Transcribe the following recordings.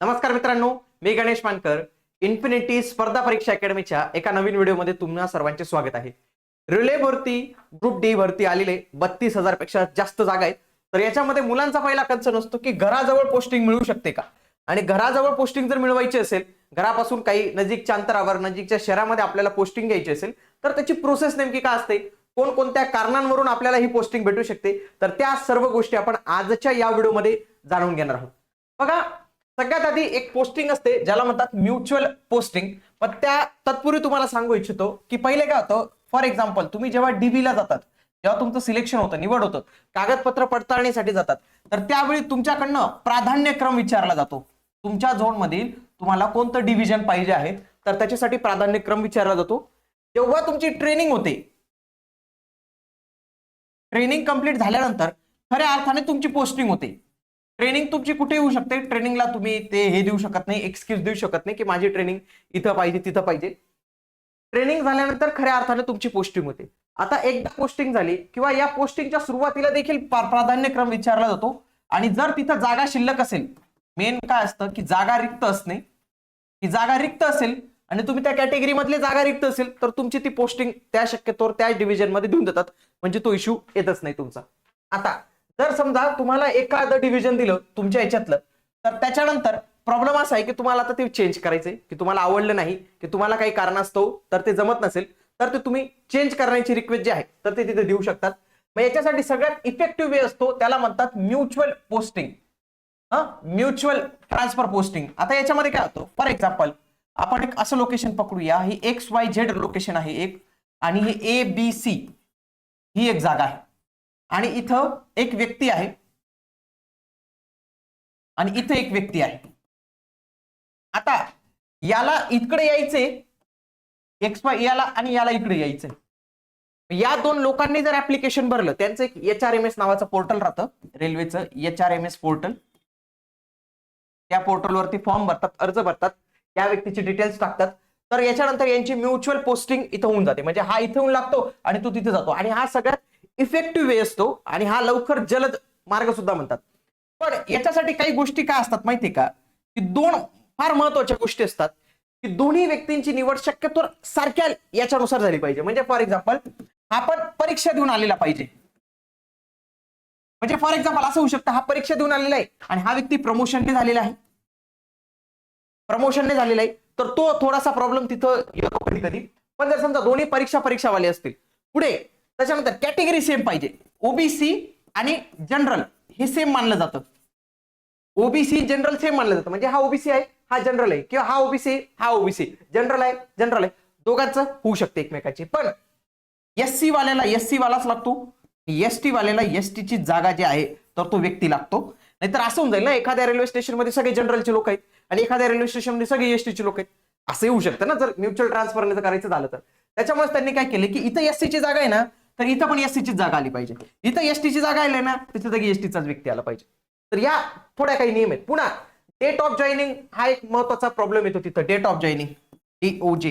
नमस्कार मित्रांनो मी गणेश मानकर. इन्फिनिटी स्पर्धा परीक्षा अकॅडमीच्या एका नवीन व्हिडिओमध्ये तुम्हाला सर्वांचे स्वागत आहे. रिले भरती ग्रुप डी भरती आलेले बत्तीस हजारपेक्षा जास्त जागा आहेत. तर याच्यामध्ये मुलांचा पहिला कन्सर्न असतो की घराजवळ पोस्टिंग मिळू शकते का? आणि घराजवळ पोस्टिंग जर मिळवायची असेल घरापासून काही नजीकच्या अंतरावर नजीकच्या शहरामध्ये आपल्याला पोस्टिंग घ्यायची असेल तर त्याची प्रोसेस नेमकी काय असते? कोणकोणत्या कारणांवरून आपल्याला ही पोस्टिंग भेटू शकते? तर त्या सर्व गोष्टी आपण आजच्या या व्हिडिओमध्ये जाणून घेणार आहोत. बघा सगळ्यात आधी एक पोस्टिंग असते ज्याला म्हणतात म्युच्युअल पोस्टिंग पण त्या तत्पूर्वी तुम्हाला सांगू इच्छितो की पहिले काय होतं? फॉर एक्झाम्पल तुम्ही जेव्हा डीबीला ला जातात जेव्हा तुमचं सिलेक्शन होतं निवड होतं कागदपत्र पडताळणीसाठी जातात तर त्यावेळी तुमच्याकडनं प्राधान्यक्रम विचारला जातो. तुमच्या झोन मधील तुम्हाला कोणतं डिव्हिजन पाहिजे आहे? तर त्याच्यासाठी प्राधान्यक्रम विचारला जातो. जेव्हा तुमची ट्रेनिंग होते ट्रेनिंग कंप्लीट झाल्यानंतर खऱ्या अर्थाने तुमची पोस्टिंग होते. ट्रेनिंग तुमची कुठे येऊ शकते? ट्रेनिंगला तुम्ही ते हे देऊ शकत नाही एक्सक्यूज देऊ शकत नाही की माझी ट्रेनिंग इथं पाहिजे तिथं पाहिजे. ट्रेनिंग झाल्यानंतर खऱ्या अर्थाने तुमची पोस्टिंग होते. आता एकदा पोस्टिंग झाली किंवा या पोस्टिंगच्या सुरुवातीला देखील प्राधान्यक्रम विचारला जातो आणि जर तिथं जागा शिल्लक असेल मेन काय असतं की जागा रिक्त असणे की जागा रिक्त असेल आणि तुम्ही त्या कॅटेगरी मधले जागा रिक्त असेल तर तुमची ती पोस्टिंग त्या शक्यतोवर त्याच डिव्हिजनमध्ये देऊन देतात. म्हणजे तो इश्यू येतच नाही तुमचा. आता जर समजा तुम्हाला एखादं डिव्हिजन दिलं तुमच्या याच्यातलं तर त्याच्यानंतर प्रॉब्लेम असा आहे की तुम्हाला आता ते चेंज करायचंय की तुम्हाला आवडलं नाही की तुम्हाला काही कारणास्तव तर ते जमत नसेल तर ते तुम्ही चेंज करण्याची रिक्वेस्ट जी आहे तर ते तिथे देऊ शकतात. मग याच्यासाठी सगळ्यात इफेक्टिव्ह वे असतो त्याला म्हणतात म्युच्युअल पोस्टिंग हा? म्युच्युअल ट्रान्सफर पोस्टिंग आता याच्यामध्ये काय होतं? फॉर एक्झाम्पल आपण एक असं लोकेशन पकडूया ही एक्स वाय झेड लोकेशन आहे एक आणि ही ए बी सी ही एक जागा आहे. आणि इथं एक व्यक्ती आहे. आणि इथं एक व्यक्ती आहे. आता याला इकडे यायचे. एक्स वाय याला आणि याला इकडे यायचंय या दोन लोकांनी जर ऍप्लिकेशन भरलं त्यांचं एक एच आर एम एस नावाचं पोर्टल राहतं. रेल्वेचं H R M S portal त्या पोर्टलवरती फॉर्म भरतात अर्ज भरतात. त्या व्यक्तीची डिटेल्स टाकतात. तर याच्यानंतर यांची म्युच्युअल पोस्टिंग इथं होऊन जाते. म्हणजे हा इथे होऊन लागतो आणि तो तिथे जातो. आणि हा सगळ्यात इफेक्टिव्ह वे असतो आणि हा लवकर जलद मार्ग सुद्धा म्हणतात. पण याच्यासाठी काही गोष्टी काय असतात माहितीये का? की दोन फार महत्त्वाच्या गोष्टी असतात. की दोन्ही व्यक्तींची निवड शक्यतो सारख्या याच्यानुसार झाली पाहिजे. म्हणजे फॉर एक्झाम्पल आपण परीक्षा देऊन आलेला पाहिजे. म्हणजे फॉर एक्झाम्पल असं होऊ शकतं हा परीक्षा देऊन आलेला आहे आणि हा व्यक्ती प्रमोशनने झालेला आहे. प्रमोशनने झालेला आहे. तर तो थोडासा प्रॉब्लेम तिथं येतो कधी कधी पण जर समजा दोन्ही परीक्षा परीक्षावाले असतील. पुढे त्याच्यानंतर कॅटेगरी सेम पाहिजे. ओबीसी आणि जनरल हे सेम मानलं जातं. ओबीसी जनरल सेम मानलं जातं. म्हणजे हा ओबीसी आहे हा जनरल आहे. किंवा हा ओबीसी हा ओबीसी जनरल आहे जनरल आहे. दोघांचं होऊ शकते एकमेकाची. पण एस सी वाल्याला एस सी वालाच लागतो. एस टी वाल्याला एस ची जागा जी आहे तर तो व्यक्ती लागतो. नाहीतर असं होऊन जाईल ना एखाद्या रेल्वे स्टेशनमध्ये सगळे जनरलचे लोक आहेत आणि एखाद्या रेल्वे स्टेशनमध्ये सगळे एस चे लोक आहेत. असंही होऊ शकतं ना जर म्युच्युअल ट्रान्सफर करायचं झालं तर. त्याच्यामुळे त्यांनी काय केलं की इथं एस ची जागा आहे ना तर इथं पण एस ची जागा आली पाहिजे. इथं एसटीची ची जागा आली ना तिथे जागी एसटीचाच व्यक्ती आला पाहिजे. तर या थोड्या काही नियम आहेत. पुन्हा डेट ऑफ जॉईनिंग हा एक महत्त्वाचा प्रॉब्लेम येतो तिथं. Date of joining D O J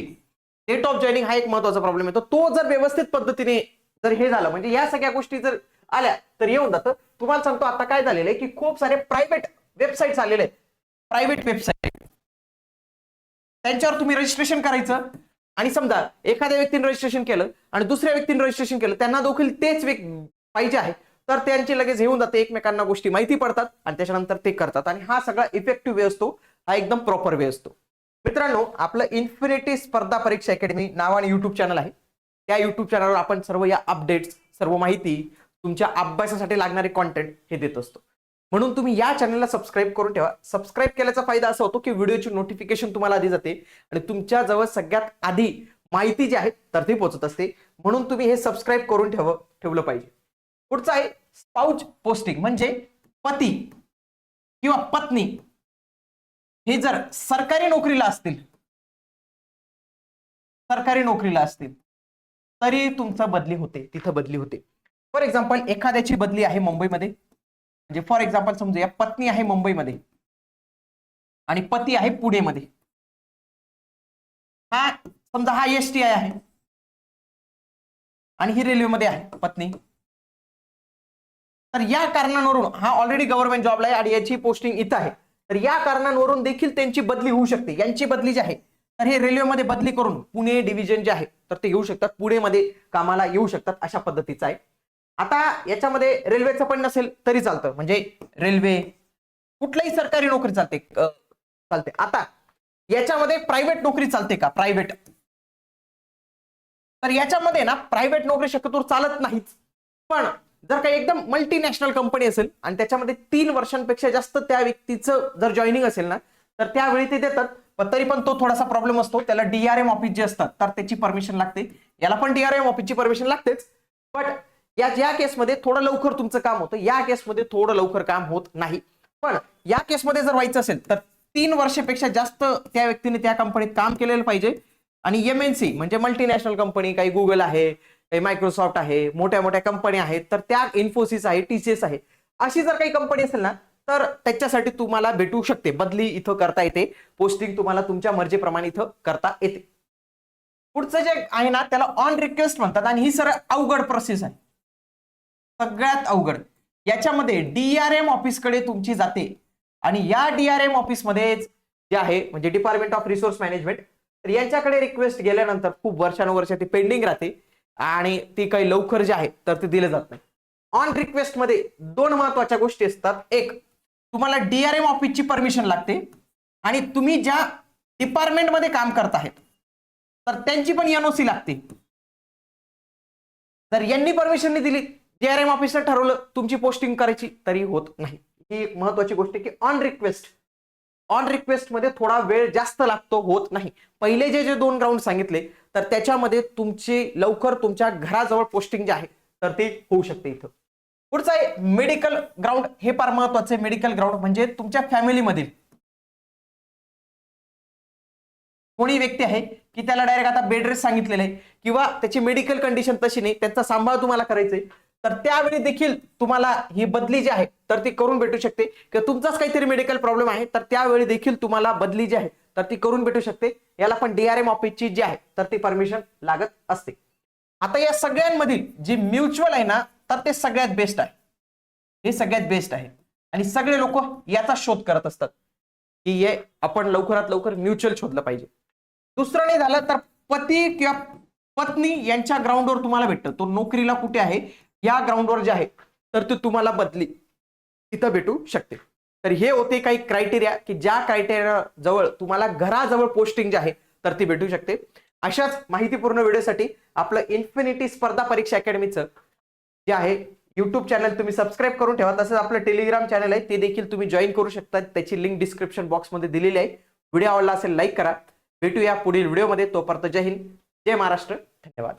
date of joining हा एक महत्त्वाचा प्रॉब्लेम येतो. तो जर व्यवस्थित पद्धतीने जर हे झालं म्हणजे या सगळ्या गोष्टी जर आल्या तर येऊन जातं. तुम्हाला सांगतो आता काय झालेलं आहे की खूप सारे प्रायव्हेट वेबसाईट आलेले आहेत. प्रायव्हेट वेबसाईट त्यांच्यावर तुम्ही रजिस्ट्रेशन करायचं. आणि समजा एखाद्या व्यक्तीने रजिस्ट्रेशन केलं आणि दुसऱ्या व्यक्तीने रजिस्ट्रेशन केलं त्यांना देखील तेच व्यक्- पाहिजे आहे. तर त्यांची लगेच येऊन जाते एकमेकांना गोष्टी माहिती पडतात आणि त्याच्यानंतर ते करतात. आणि हा सगळा इफेक्टिव्ह वे असतो हा एकदम प्रॉपर वे असतो. मित्रांनो आपलं इन्फिनिटी स्पर्धा परीक्षा अकॅडमी नावाने युट्यूब चॅनल आहे. त्या युट्यूब चॅनलवर आपण सर्व या अपडेट्स सर्व माहिती तुमच्या अभ्यासासाठी लागणारे कॉन्टेंट हे देत असतो. म्हणून तुम्ही या चॅनलला सबस्क्राईब करून ठेवा. सबस्क्राईब केल्याचा फायदा असा होतो की व्हिडिओची नोटिफिकेशन तुम्हाला आधी जाते आणि तुमच्या जवळ सगळ्यात आधी माहिती जी आहे तर ती पोहोचत असते. म्हणून तुम्ही हे सबस्क्राईब करून ठेव ठेवलं पाहिजे. पुढचं आहे स्पाउच पोस्टिंग म्हणजे पती किंवा पत्नी हे जर सरकारी नोकरीला असतील सरकारी नोकरीला असतील तरी तुमचं बदली होते तिथं बदली होते. फॉर एक्झाम्पल एखाद्याची बदली आहे मुंबईमध्ये. म्हणजे फॉर एक्झाम्पल समजूया पत्नी आहे मुंबईमध्ये आणि पती आहे पुणेमध्ये. हा समजा हा एस टी आय आहे. आणि ही रेल्वेमध्ये आहे पत्नी. तर या कारणांवरून हा ऑलरेडी गव्हर्नमेंट जॉबला आहे आणि याची पोस्टिंग इथं आहे. तर या कारणांवरून देखील त्यांची बदली होऊ शकते. यांची बदली जी आहे तर हे रेल्वेमध्ये बदली करून पुणे डिव्हिजन जे आहे तर ते येऊ शकतात. पुणेमध्ये कामाला येऊ शकतात अशा पद्धतीचं आहे. आता याच्यामध्ये रेल्वेचं पण नसेल तरी चालतं. म्हणजे रेल्वे कुठल्याही सरकारी नोकरी चालते चालते. आता याच्यामध्ये प्रायव्हेट नोकरी चालते का? प्रायव्हेट तर याच्यामध्ये ना प्रायव्हेट नोकरी शक्यतो चालत नाहीच. पण जर काही एकदम मल्टीनॅशनल कंपनी असेल आणि त्याच्यामध्ये तीन वर्षांपेक्षा जास्त त्या व्यक्तीचं जर जॉईनिंग असेल ना तर त्यावेळी ते देतात. पण तरी पण तो थोडासा प्रॉब्लेम असतो. त्याला डीआरएम ऑफिस जे असतात तर त्याची परमिशन लागते. याला पण डीआरएम ऑफिसची परमिशन लागतेच. बट या या केसमध्ये थोडं लवकर तुमचं काम होतं. या केसमध्ये थोडं लवकर काम होत नाही. पण या केसमध्ये जर व्हायचं असेल तर तीन वर्षापेक्षा जास्त त्या व्यक्तीने त्या कंपनीत काम केलेलं पाहिजे. आणि एम एन सी म्हणजे मल्टीनॅशनल कंपनी काही गुगल आहे काही मायक्रोसॉफ्ट आहे मोठ्या मोठ्या कंपन्या आहेत तर त्या इन्फोसिस आहे टीसीएस आहे. अशी जर काही कंपनी असेल ना तर त्याच्यासाठी तुम्हाला भेटू शकते. बदली इथं करता येते. पोस्टिंग तुम्हाला तुमच्या मर्जीप्रमाणे इथं करता येते. पुढचं जे आहे ना त्याला ऑन रिक्वेस्ट म्हणतात. आणि ही सर अवघड प्रोसेस आहे. सगळ्यात अवघड. याच्यामध्ये डीआरएम ऑफिसकडे तुमची जाते. आणि या डीआरएम ऑफिसमध्येच जे आहे म्हणजे डिपार्टमेंट ऑफ रिसोर्स मॅनेजमेंट तर यांच्याकडे रिक्वेस्ट गेल्यानंतर खूप वर्षानुवर्ष ती पेंडिंग राहते. आणि ती काही लवकर जे आहे तर ते दिलं जात नाही. ऑन रिक्वेस्टमध्ये दोन महत्त्वाच्या गोष्टी असतात. एक तुम्हाला डीआरएम ऑफिसची परमिशन लागते. आणि तुम्ही ज्या डिपार्टमेंटमध्ये काम करत आहेत तर त्यांची पण एनओसी लागते. जर यांनी परमिशन नाही डीआरएम ऑफिसर ठरवलं तुमची पोस्टिंग करायची तरी होत नाही. ही एक महत्वाची गोष्ट आहे की ऑन रिक्वेस्ट ऑन रिक्वेस्टमध्ये थोडा वेळ जास्त लागतो होत नाही. पहिले जे जे दोन ग्राउंड सांगितले तर त्याच्यामध्ये तुमची लवकर तुमच्या घराजवळ पोस्टिंग जे आहे तर ते होऊ शकते इथं. पुढचं आहे मेडिकल ग्राउंड हे फार महत्वाचं आहे. मेडिकल ग्राउंड म्हणजे तुमच्या फॅमिलीमधील कोणी व्यक्ती आहे की त्याला डायरेक्ट आता बेड रेस्ट सांगितलेलं आहे किंवा त्याची मेडिकल कंडिशन तशी नाही त्यांचा सांभाळ तुम्हाला करायचंय तर त्यावेळी देखील तुम्हाला ही बदली जी आहे तर ती करून भेटू शकते. किंवा तुमचाच काहीतरी मेडिकल प्रॉब्लेम आहे तर त्यावेळी देखील तुम्हाला बदली जी आहे तर ती करून भेटू शकते. याला पण डीआरएम ऑफिसची जी आहे तर ती परमिशन लागत असते. आता या सगळ्यांमधील जी म्युच्युअल आहे ना तर ते सगळ्यात बेस्ट आहे. हे सगळ्यात बेस्ट आहे. आणि सगळे लोक याचा शोध करत असतात. की हे आपण लवकरात लवकर म्युच्युअल शोधलं पाहिजे. दुसरं नाही झालं तर पती किंवा पत्नी यांच्या ग्राउंडवर तुम्हाला भेटतं. तो नोकरीला कुठे आहे? या ग्राउंडवर जे आहे तर ती तुम्हाला बदली. तिथं भेटू शकते. तर हे होते काही क्रायटेरिया की ज्या क्रायटेरिया जवळ तुम्हाला घराजवळ पोस्टिंग जे आहे तर ती भेटू शकते. अशाच माहितीपूर्ण व्हिडिओसाठी आपलं इन्फिनिटी स्पर्धा परीक्षा अकॅडमीचं जे आहे युट्यूब चॅनल तुम्ही सबस्क्राईब करून ठेवा. तसंच आपलं टेलिग्राम चॅनल आहे ते देखील तुम्ही जॉईन करू शकता. त्याची लिंक डिस्क्रिप्शन बॉक्समध्ये दिलेली आहे. व्हिडिओ आवडला असेल लाईक करा. भेटूया पुढील व्हिडिओमध्ये तोपर्यंत जय हिंद. जय महाराष्ट्र. धन्यवाद.